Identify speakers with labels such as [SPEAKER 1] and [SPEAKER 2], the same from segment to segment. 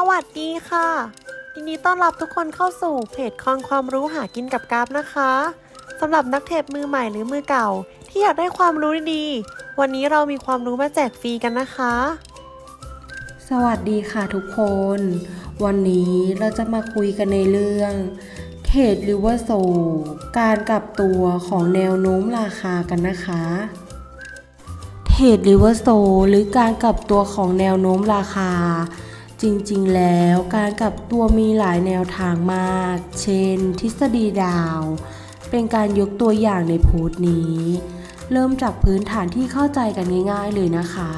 [SPEAKER 1] สวัสดีค่ะยินดีต้อนรับทุกคนเข้าสู่เพจคลองความรู้หากินกับกราฟนะคะสำหรับนักเทรดมือใหม่หรือมือเก่า ที่อยากได้ความรู้ดีๆวันนี้เรามีความรู้มาแจกฟรีกันนะคะ
[SPEAKER 2] สวัสดีค่ะทุกคน วันนี้เราจะมาคุยกันในเรื่องเทรดริเวอร์โซการกลับตัวของแนวโน้มราคากันนะคะเทรดริเวอร์โซหรือการกลับตัวของแนวโน้มราคา จริงๆ แล้วการกลับตัวมีหลายแนวทางมาก เช่น ทฤษฎีดาว เป็นการยกตัวอย่างในโพสต์นี้ เริ่มจากพื้นฐานที่เข้าใจกันง่ายๆ เลยนะคะ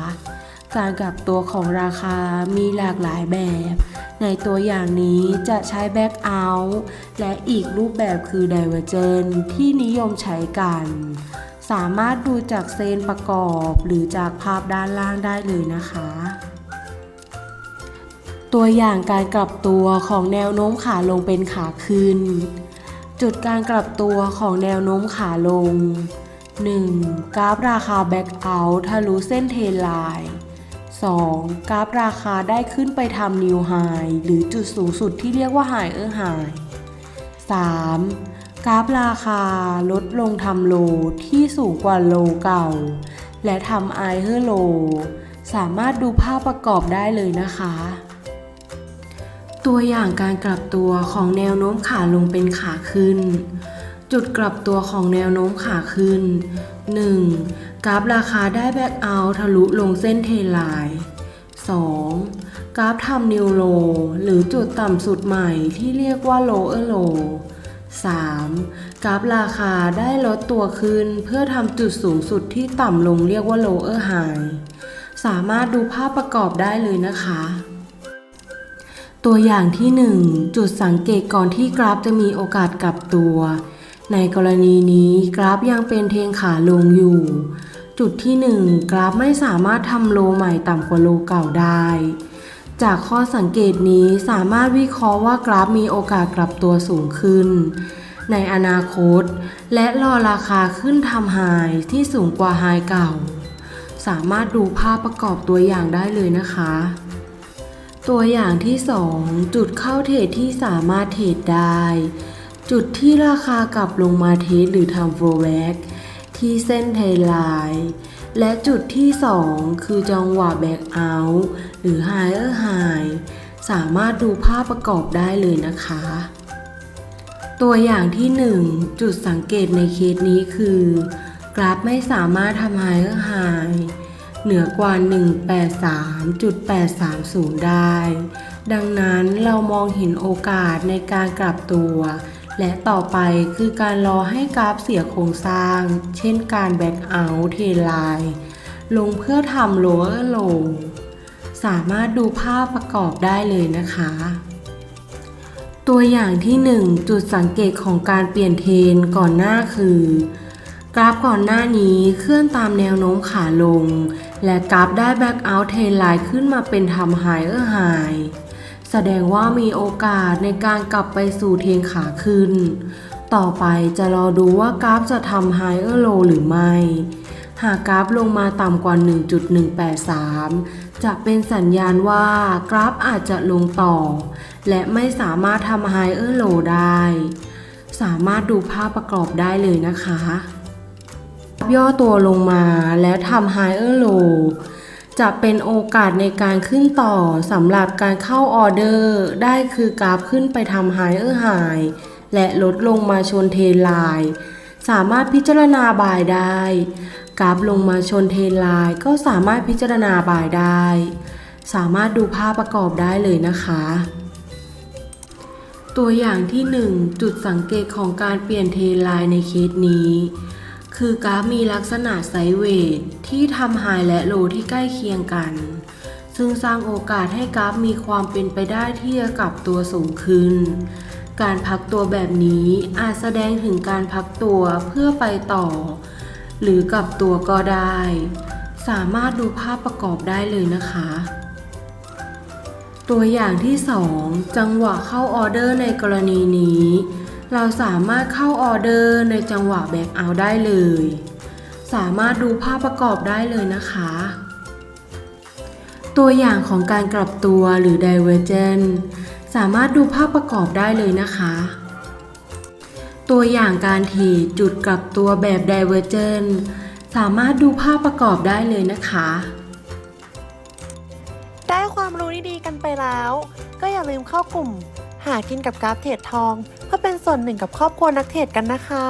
[SPEAKER 2] การกลับตัวของราคามีหลากหลายแบบ ในตัวอย่างนี้จะใช้แบ็กเอาท์และอีกรูปแบบคือ Divergent ที่นิยมใช้กัน สามารถดูจากเซนประกอบหรือจากภาพด้านล่างได้เลยนะคะ ตัวอย่างการกลับตัวของแนวโน้มขาลงเป็นขาขึ้น จุดการกลับตัวของแนวโน้มขาลง 1. กราฟราคาแบ็กเอาท์ทะลุเส้นเทนไลน์ 2. กราฟราคาได้ขึ้นไปทำนิวไฮหรือจุดสูงสุดที่เรียกว่าไฮเออร์ไฮ 3. กราฟราคาลดลงทำโลที่สูงกว่าโลเก่า และทำไอเออร์โล สามารถดูภาพประกอบได้เลยนะคะ ตัวอย่างการกลับตัวของแนวโน้มขาลงเป็นขาขึ้น จุดกลับตัวของแนวโน้มขาขึ้น 1. กราฟราคาได้แบ็กเอาท์ทะลุลงเส้นเทไลน์ 2. กราฟทำนิวโลหรือจุดต่ำสุดใหม่ที่เรียกว่าโลเออร์โล 3. กราฟราคาได้ลดตัวขึ้นเพื่อทำจุดสูงสุดที่ต่ำลงเรียกว่าโลเออร์ไฮสามารถดูภาพประกอบได้เลยนะคะ ตัวอย่างที่ 1 จุดสังเกตก่อนที่กราฟจะมีโอกาสกลับตัว ในกรณีนี้กราฟยังเป็นเทงขาลงอยู่ จุดที่ 1 กราฟไม่สามารถทำโลใหม่ต่ำกว่าโลเก่าได้ จากข้อสังเกตนี้สามารถวิเคราะห์ว่ากราฟมีโอกาสกลับตัวสูงขึ้น ในอนาคต และรอราคาขึ้นทำไฮที่สูงกว่าไฮเก่า สามารถดูภาพประกอบตัวอย่างได้เลยนะคะ ตัวอย่างที่ 2 จุดเข้าเทรดที่สามารถเทรดได้ จุดที่ราคากลับลงมาเทรดหรือทำโฟลแบ็กที่เส้นเทไลน์และจุดที่ 2 คือจังหวะแบ็กเอาท์หรือไฮเออร์ไฮสามารถดูภาพประกอบได้เลยนะคะ ตัวอย่างที่ 1 จุดสังเกตในเคสนี้คือ กราฟไม่สามารถทำไฮ เออร์ไฮเหนือกว่า 183.830 ได้ ดังนั้นเรามองเห็นโอกาสในการกลับตัว และต่อไปคือการรอให้กราฟเสียโครงสร้าง เช่นการแบ็กเอาท์เทไลน์ลงเพื่อทำโลเออร์โลสามารถดูภาพประกอบได้เลยนะคะ ตัวอย่างที่ 1 จุดสังเกตของการเปลี่ยนเทรนก่อนหน้าคือ กราฟก่อนหน้านี้เคลื่อนตามแนวโน้มขาลง และกราฟได้แบ็กเอาท์เทรนไลน์ขึ้นมาเป็นทำไฮเออร์ไฮแสดงว่ามีโอกาสในการกลับไปสู่เทรนขาขึ้น ต่อไปจะรอดูว่ากราฟจะทำไฮเออร์โลหรือไม่ หากกราฟลงมาต่ำกว่า 1.183 จะเป็นสัญญาณว่ากราฟอาจจะลงต่อ และไม่สามารถทำไฮเออร์โลได้ สามารถดูภาพประกอบได้เลยนะคะ ย่อตัวลงมาแล้วทำ higher low จะเป็นโอกาสในการขึ้นต่อสำหรับการเข้าออเดอร์ ได้คือกราฟขึ้นไปทำ higher high และลดลงมาชนเทนไลน์สามารถพิจารณาบายได้ กราฟลงมาชนเทนไลน์ก็สามารถพิจารณาบายได้ สามารถดูภาพประกอบได้เลยนะคะ ตัวอย่างที่ 1 จุดสังเกตของการเปลี่ยนเทนไลน์ในเคสนี้ คือกราฟมีลักษณะไซด์เวทที่ทำไฮและโลที่ใกล้เคียงกัน ซึ่งสร้างโอกาสให้กราฟมีความเป็นไปได้ที่จะกลับตัวสูงขึ้น การพักตัวแบบนี้อาจแสดงถึงการพักตัวเพื่อไปต่อ หรือกลับตัวก็ได้ สามารถดูภาพประกอบได้เลยนะคะ ตัวอย่างที่ 2 จังหวะเข้าออเดอร์ในกรณีนี้ เราสามารถเข้าออเดอร์ในจังหวะแบ็กเอาท์ได้เลย สามารถดูภาพประกอบได้เลยนะคะ ตัวอย่างของการกลับตัวหรือ divergent สามารถดูภาพประกอบได้เลยนะคะ ตัวอย่างการถีบจุดกลับตัวแบบ divergent สามารถดูภาพประกอบได้เลยนะคะ
[SPEAKER 1] ได้ความรู้ดีๆกันไปแล้ว ก็อย่าลืมเข้ากลุ่ม หากินกับกราฟเทรดทอง เพื่อเป็นส่วนหนึ่งกับครอบครัวนักเทรดกันนะคะ